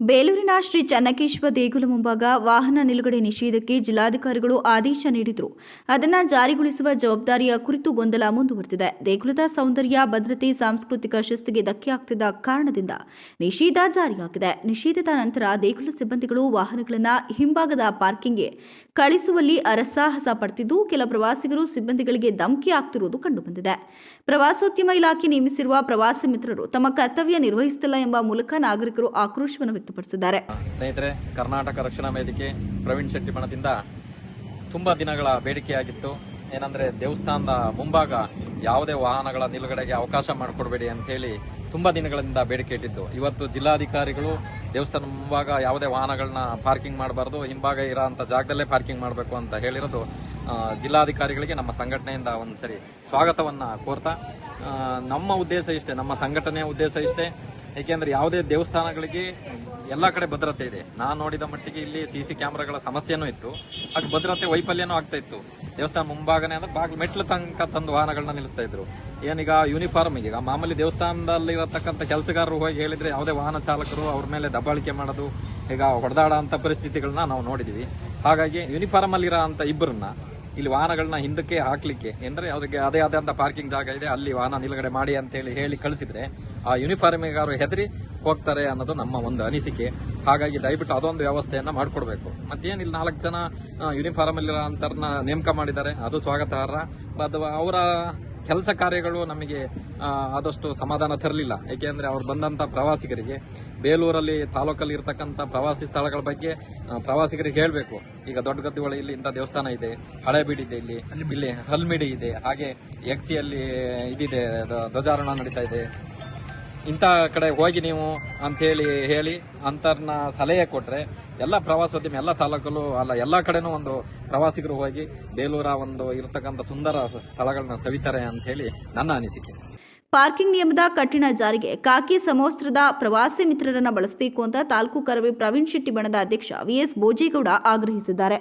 ಬೇಲೂರಿನ ಶ್ರೀ ಚನ್ನಕೇಶ್ವರ ದೇಗುಲ ಮುಂಭಾಗ ವಾಹನ ನಿಲುಗಡೆ ನಿಷೇಧಕ್ಕೆ ಜಿಲ್ಲಾಧಿಕಾರಿಗಳು ಆದೇಶ ನೀಡಿದ್ರು. ಅದನ್ನು ಜಾರಿಗೊಳಿಸುವ ಜವಾಬ್ದಾರಿಯ ಕುರಿತು ಗೊಂದಲ ಮುಂದುವರೆದಿದೆ. ದೇಗುಲದ ಸೌಂದರ್ಯ, ಭದ್ರತೆ, ಸಾಂಸ್ಕೃತಿಕ ಶಿಸ್ತಿಗೆ ಧಕ್ಕೆಯಾಗ್ತಿದ್ದ ಕಾರಣದಿಂದ ನಿಷೇಧ ಜಾರಿಯಾಗಿದೆ. ನಿಷೇಧದ ನಂತರ ದೇಗುಲ ಸಿಬ್ಬಂದಿಗಳು ವಾಹನಗಳನ್ನು ಹಿಂಭಾಗದ ಪಾರ್ಕಿಂಗ್ಗೆ ಕಳಿಸುವಲ್ಲಿ ಅರಸಾಹಸ ಪಡ್ತಿದ್ದು, ಕೆಲ ಪ್ರವಾಸಿಗರು ಸಿಬ್ಬಂದಿಗಳಿಗೆ ಧಮಕಿ ಆಗ್ತಿರುವುದು ಕಂಡುಬಂದಿದೆ. ಪ್ರವಾಸೋದ್ಯಮ ಇಲಾಖೆ ನೇಮಿಸಿರುವ ಪ್ರವಾಸಿ ಮಿತ್ರರು ತಮ್ಮ ಕರ್ತವ್ಯ ನಿರ್ವಹಿಸುತ್ತಿಲ್ಲ ಎಂಬ ಮೂಲಕ ನಾಗರಿಕರು ಆಕ್ರೋಶವನ್ನು ವ್ಯಕ್ತಪಡಿಸಿದ್ದಾರೆ. ಸ್ನೇಹಿತರೆ, ಕರ್ನಾಟಕ ರಕ್ಷಣಾ ವೇದಿಕೆ ಪ್ರವೀಣ್ ಶೆಟ್ಟಿ ಬಣದಿಂದ ತುಂಬಾ ದಿನಗಳ ಬೇಡಿಕೆಯಾಗಿತ್ತು. ಏನಂದ್ರೆ, ದೇವಸ್ಥಾನದ ಮುಂಭಾಗ ಯಾವುದೇ ವಾಹನಗಳ ನಿಲುಗಡೆಗೆ ಅವಕಾಶ ಮಾಡಿಕೊಡ್ಬೇಡಿ ಅಂತ ಹೇಳಿ ತುಂಬಾ ದಿನಗಳಿಂದ ಬೇಡಿಕೆ ಇಟ್ಟಿದ್ದು. ಇವತ್ತು ಜಿಲ್ಲಾಧಿಕಾರಿಗಳು ದೇವಸ್ಥಾನ ಮುಂಭಾಗ ಯಾವುದೇ ವಾಹನಗಳನ್ನ ಪಾರ್ಕಿಂಗ್ ಮಾಡಬಾರ್ದು, ಹಿಂಭಾಗ ಇರೋ ಅಂತ ಜಾಗದಲ್ಲೇ ಪಾರ್ಕಿಂಗ್ ಮಾಡಬೇಕು ಅಂತ ಹೇಳಿರೋದು ಜಿಲ್ಲಾಧಿಕಾರಿಗಳಿಗೆ ನಮ್ಮ ಸಂಘಟನೆಯಿಂದ ಒಂದ್ಸರಿ ಸ್ವಾಗತವನ್ನ ಕೋರ್ತಾ. ನಮ್ಮ ಉದ್ದೇಶ ಇಷ್ಟೇ, ನಮ್ಮ ಸಂಘಟನೆಯ ಉದ್ದೇಶ ಇಷ್ಟೇ. ಏಕೆಂದ್ರೆ ಯಾವುದೇ ದೇವಸ್ಥಾನಗಳಿಗೆ ಎಲ್ಲ ಕಡೆ ಭದ್ರತೆ ಇದೆ. ನಾನು ನೋಡಿದ ಮಟ್ಟಿಗೆ ಇಲ್ಲಿ ಸಿ ಸಿ ಕ್ಯಾಮ್ರಾಗಳ ಸಮಸ್ಯೆನೂ ಇತ್ತು. ಅದು ಭದ್ರತೆ ವೈಫಲ್ಯನೂ ಆಗ್ತಾ ಇತ್ತು. ದೇವಸ್ಥಾನ ಮುಂಭಾಗನೇ ಅಂದ್ರೆ ಬಾಗಿಲು ಮೆಟ್ಲು ತನಕ ತಂದು ವಾಹನಗಳನ್ನ ನಿಲ್ಲಿಸ್ತಾ ಇದ್ರು. ಏನೀಗ ಯೂನಿಫಾರ್ಮ್ ಈಗ ಮಾಮೂಲಿ ದೇವಸ್ಥಾನದಲ್ಲಿ ಇರತಕ್ಕಂಥ ಕೆಲಸಗಾರರು ಹೋಗಿ ಹೇಳಿದ್ರೆ ಯಾವುದೇ ವಾಹನ ಚಾಲಕರು ಅವ್ರ ಮೇಲೆ ದಬ್ಬಾಳಿಕೆ ಮಾಡೋದು, ಈಗ ಹೊಡೆದಾಡ ಅಂತ ಪರಿಸ್ಥಿತಿಗಳನ್ನ ನಾವು ನೋಡಿದೀವಿ. ಹಾಗಾಗಿ ಯೂನಿಫಾರ್ಮ್ ಅಲ್ಲಿರೋ ಅಂತ ಇಬ್ಬರನ್ನ ಇಲ್ಲಿ ವಾಹನಗಳನ್ನ ಹಿಂದಕ್ಕೆ ಹಾಕ್ಲಿಕ್ಕೆ ಅಂದ್ರೆ ಅದಕ್ಕೆ ಅದೇ ಆದಂತ ಪಾರ್ಕಿಂಗ್ ಜಾಗ ಇದೆ, ಅಲ್ಲಿ ವಾಹನ ನಿಲುಗಡೆ ಮಾಡಿ ಅಂತ ಹೇಳಿ ಕಳಿಸಿದ್ರೆ ಆ ಯೂನಿಫಾರ್ಮಿಗಾರು ಹೆದರಿ ಹೋಗ್ತಾರೆ ಅನ್ನೋದು ನಮ್ಮ ಒಂದು ಅನಿಸಿಕೆ. ಹಾಗಾಗಿ ದಯವಿಟ್ಟು ಅದೊಂದು ವ್ಯವಸ್ಥೆಯನ್ನ ಮತ್ತೇನು ಇಲ್ಲಿ ನಾಲ್ಕು ಜನ ಯೂನಿಫಾರ್ಮ್ ಅಲ್ಲಿ ನೇಮಕ ಮಾಡಿದ್ದಾರೆ. ಅದು ಸ್ವಾಗತಾರ್ಹ. ಅಥವಾ ಅವರ ಕೆಲಸ ಕಾರ್ಯಗಳು ನಮಗೆ ಆದಷ್ಟು ಸಮಾಧಾನ ತರಲಿಲ್ಲ. ಏಕೆಂದ್ರೆ ಅವ್ರು ಬಂದಂತ ಪ್ರವಾಸಿಗರಿಗೆ ಬೇಲೂರಲ್ಲಿ ತಾಲೂಕಲ್ಲಿ ಇರತಕ್ಕಂತ ಪ್ರವಾಸಿ ಸ್ಥಳಗಳ ಬಗ್ಗೆ ಪ್ರವಾಸಿಗರಿಗೆ ಹೇಳಬೇಕು. ಈಗ ದೊಡ್ಡ ಗದ್ದಿಹೊಳೆ ಇಲ್ಲಿ ಇಂಥ ದೇವಸ್ಥಾನ ಇದೆ ಹಳೇಬೀಡು ಇದೆ ಇಲ್ಲಿ ಇಲ್ಲಿ ಹಲ್ಮಿಡಿ ಇದೆ ಹಾಗೆ ಯಕ್ಷಿಯಲ್ಲಿ ಇದಿದೆ ಧ್ವ- ಧ್ವಜಾರೋಹಣ ನಡೀತಾ ಇದೆ. ಇಂಥ ಕಡೆ ಹೋಗಿ ನೀವು ಅಂತ ಹೇಳಿ ಹೇಳಿ ಅಂತರ್ನ ಸಲಹೆ ಕೊಟ್ಟರೆ ಎಲ್ಲ ಪ್ರವಾಸೋದ್ಯಮ, ಎಲ್ಲ ತಾಲೂಕಲ್ಲೂ ಅಲ್ಲ, ಎಲ್ಲ ಕಡೆನೂ ಒಂದು ಪ್ರವಾಸಿಗರು ಹೋಗಿ ಬೇಲೂರ ಒಂದು ಇರತಕ್ಕಂಥ ಸುಂದರ ಸ್ಥಳಗಳನ್ನ ಸವಿತಾರೆ ಅಂತ ಹೇಳಿ ನನ್ನ ಅನಿಸಿಕೆ. ಪಾರ್ಕಿಂಗ್ ನಿಯಮದ ಕಠಿಣ ಜಾರಿಗೆ ಕಾಕಿ ಸಮವಸ್ತ್ರದ ಪ್ರವಾಸಿ ಮಿತ್ರರನ್ನ ಬಳಸಬೇಕು ಅಂತ ತಾಲೂಕು ಕರವಿ ಪ್ರವೀಣ್ ಶೆಟ್ಟಿ ಬಣದ ಅಧ್ಯಕ್ಷ ವಿಎಸ್ ಬೋಜೇಗೌಡ ಆಗ್ರಹಿಸಿದ್ದಾರೆ.